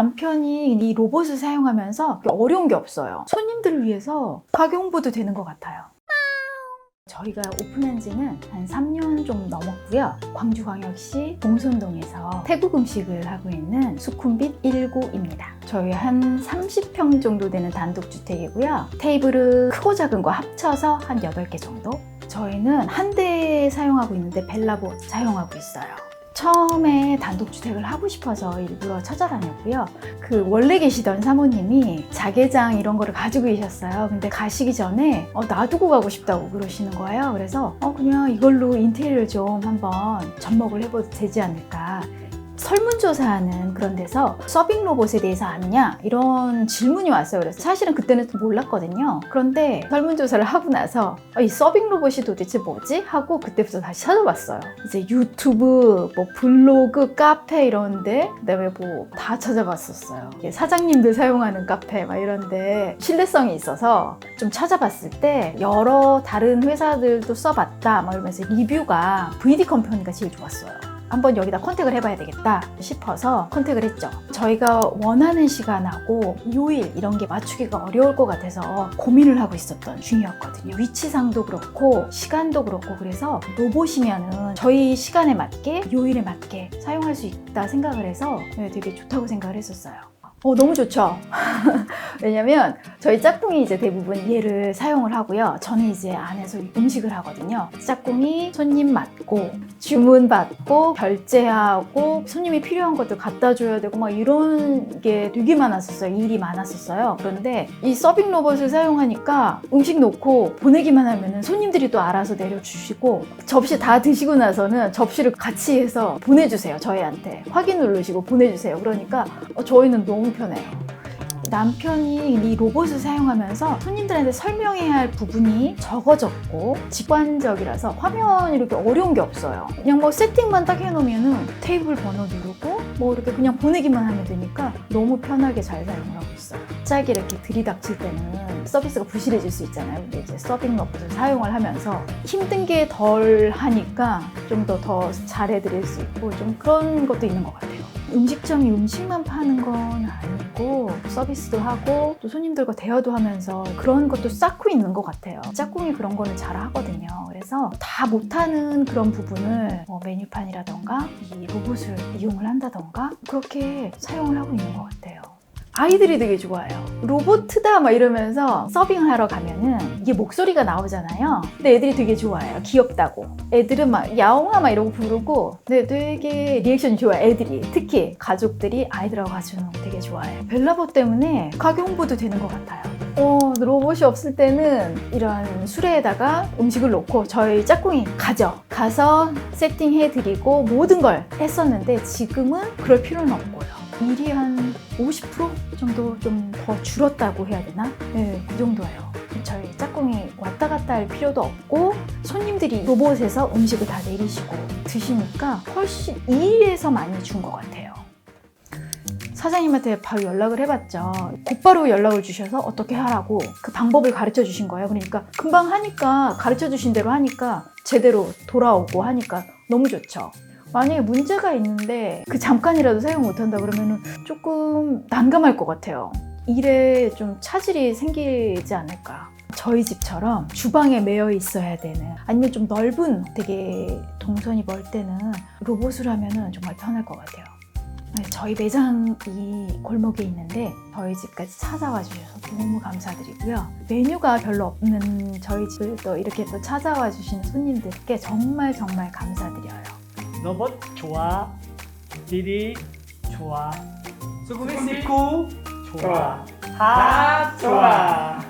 남편이 이 로봇을 사용하면서 어려운 게 없어요. 손님들을 위해서 가게 홍보도 되는 것 같아요. 저희가 오픈한 지는 한 3년 좀 넘었고요. 광주광역시 봉선동에서 태국 음식을 하고 있는 수쿰빗 19입니다. 저희 한 30평 정도 되는 단독주택이고요. 테이블은 크고 작은 거 합쳐서 한 8개 정도? 저희는 한 대 사용하고 있는데 벨라봇 사용하고 있어요. 처음에 단독주택을 하고 싶어서 일부러 찾아다녔고요. 그 원래 계시던 사모님이 자개장 이런 거를 가지고 계셨어요. 근데 가시기 전에 어, 놔두고 가고 싶다고 그러시는 거예요. 그래서 어, 그냥 이걸로 인테리어를 좀 한번 접목을 해봐도 되지 않을까. 설문조사하는 그런 데서 서빙 로봇에 대해서 아느냐 이런 질문이 왔어요. 그래서 사실은 그때는 몰랐거든요. 그런데 설문조사를 하고 나서 아, 이 서빙 로봇이 도대체 뭐지? 하고 그때부터 다시 찾아봤어요. 이제 유튜브, 뭐 블로그, 카페 이런데 그다음에 뭐 다 찾아봤었어요. 사장님들 사용하는 카페 막 이런데 신뢰성이 있어서 좀 찾아봤을 때 여러 다른 회사들도 써봤다 막 이러면서 리뷰가 VD 컴퍼니가 제일 좋았어요. 한번 여기다 컨택을 해봐야 되겠다 싶어서 컨택을 했죠. 저희가 원하는 시간하고 요일 이런 게 맞추기가 어려울 것 같아서 고민을 하고 있었던 중이었거든요. 위치상도 그렇고 시간도 그렇고 그래서 로봇이면은 저희 시간에 맞게 요일에 맞게 사용할 수 있다 생각을 해서 네, 되게 좋다고 생각을 했었어요. 어, 너무 좋죠. 왜냐면 저희 짝꿍이 이제 대부분 얘를 사용을 하고요. 저는 이제 안에서 음식을 하거든요. 짝꿍이 손님 맞고 주문 받고 결제하고 손님이 필요한 것들 갖다 줘야 되고 막 이런 게 되게 많았었어요. 일이 많았었어요. 그런데 이 서빙 로봇을 사용하니까 음식 놓고 보내기만 하면은 손님들이 또 알아서 내려주시고 접시 다 드시고 나서는 접시를 같이 해서 보내주세요. 저희한테 확인 누르시고 보내주세요. 그러니까 어, 저희는 너무 편해요. 남편이 이 로봇을 사용하면서 손님들한테 설명해야 할 부분이 적어졌고 직관적이라서 화면이 이렇게 어려운 게 없어요. 그냥 뭐 세팅만 딱 해놓으면은 테이블 번호 누르고 뭐 이렇게 그냥 보내기만 하면 되니까 너무 편하게 잘 사용을 하고 있어요. 갑자기 이렇게 들이닥칠 때는 서비스가 부실해질 수 있잖아요. 근데 이제 서빙 로봇을 사용을 하면서 힘든 게 덜 하니까 좀 더 더 잘해드릴 수 있고 좀 그런 것도 있는 것 같아요. 음식점이 음식만 파는 건 아니고 서비스도 하고 또 손님들과 대화도 하면서 그런 것도 쌓고 있는 것 같아요. 짝꿍이 그런 거는 잘 하거든요. 그래서 다 못하는 그런 부분을 뭐 메뉴판이라던가 이 로봇을 이용을 한다던가 그렇게 사용을 하고 있는 것 같아요. 아이들이 되게 좋아해요. 로보트다 막 이러면서 서빙을 하러 가면은 이게 목소리가 나오잖아요. 근데 애들이 되게 좋아해요. 귀엽다고. 애들은 막 야옹아 막 이러고 부르고 근데 되게 리액션이 좋아요. 애들이. 특히 가족들이 아이들하고 가주는 거 되게 좋아해요. 벨라보 때문에 가게 홍보도 되는 것 같아요. 어, 로봇이 없을 때는 이런 수레에다가 음식을 놓고 저희 짝꿍이 가죠. 가서 세팅해드리고 모든 걸 했었는데 지금은 그럴 필요는 없고요. 일이 한 50% 정도 좀 더 줄었다고 해야 되나? 네, 그 정도예요. 저희 짝꿍이 왔다 갔다 할 필요도 없고 손님들이 로봇에서 음식을 다 내리시고 드시니까 훨씬 일에서 많이 준 것 같아요. 사장님한테 바로 연락을 해봤죠. 곧바로 연락을 주셔서 어떻게 하라고 그 방법을 가르쳐 주신 거예요. 그러니까 금방 하니까 가르쳐 주신 대로 하니까 제대로 돌아오고 하니까 너무 좋죠. 만약에 문제가 있는데 그 잠깐이라도 사용 못한다 그러면 조금 난감할 것 같아요. 일에 좀 차질이 생기지 않을까. 저희 집처럼 주방에 매여 있어야 되는 아니면 좀 넓은 되게 동선이 멀 때는 로봇을 하면 정말 편할 것 같아요. 네, 저희 매장이 골목에 있는데 저희 집까지 찾아와 주셔서 너무 감사드리고요. 메뉴가 별로 없는 저희 집을 또 이렇게 또 찾아와 주신 손님들께 정말 정말 감사드려요. 로봇 좋아, 디디 좋아, 수고미스쿠 좋아, 다 좋아.